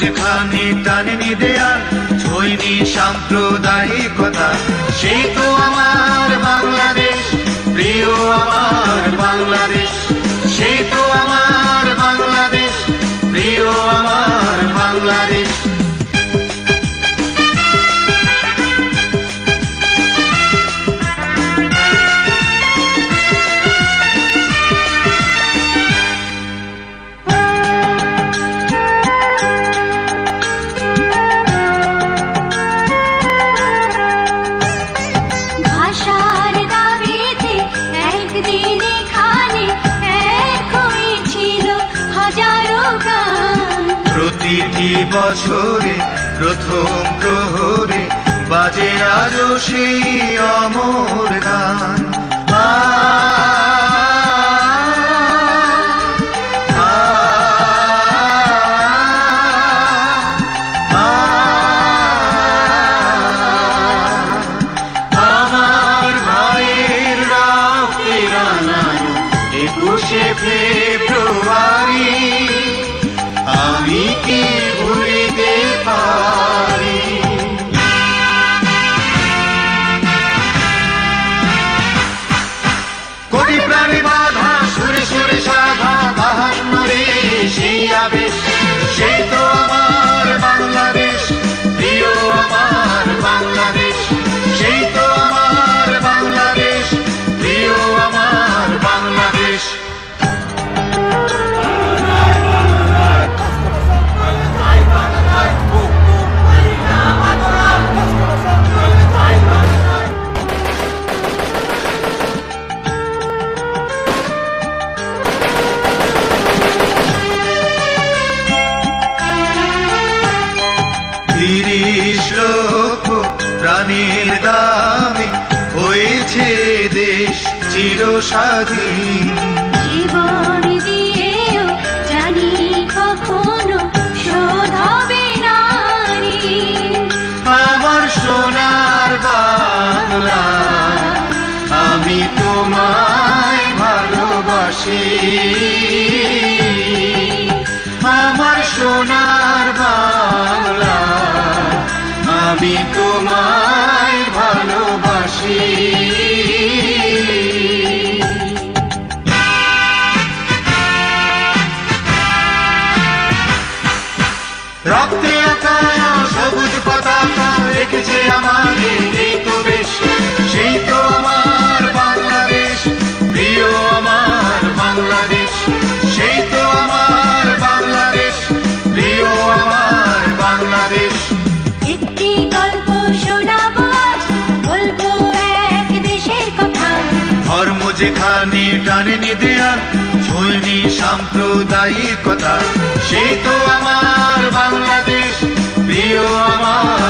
যেখানে টানেনি দেয়াল ছইনি সাম্প্রদায়িকতা। সেই তো আমার বাংলাদেশ প্রিয় আমার বাংলাদেশ। তো প্রতিটি বছরে প্রথম প্রহরে বাজে আজও সেই অমর গান আমার ভাইয়ের আনায় একুশে ফেব্রুয়ারি প্রাণীর দামে হয়েছে দেশ চির স্বাধীন জীবন দিয়েও জানি কখনো নারী আমার সোনার বাংলা আমি তোমায় ভালোবাসি। আমার সোনার বাংলা আমি তোমায় বাংলাদেশ সেই তো আমার বাংলাদেশ প্রিয় আমার বাংলাদেশ। একটি গল্প শোনাবো বলব এক দেশের কথা। ধর্ম যেখানে টানেনি দেয়াল ছুঁয়নি সাম্প্রদায়িকতা সেই তো আমার বাংলাদেশ প্রিয় আমার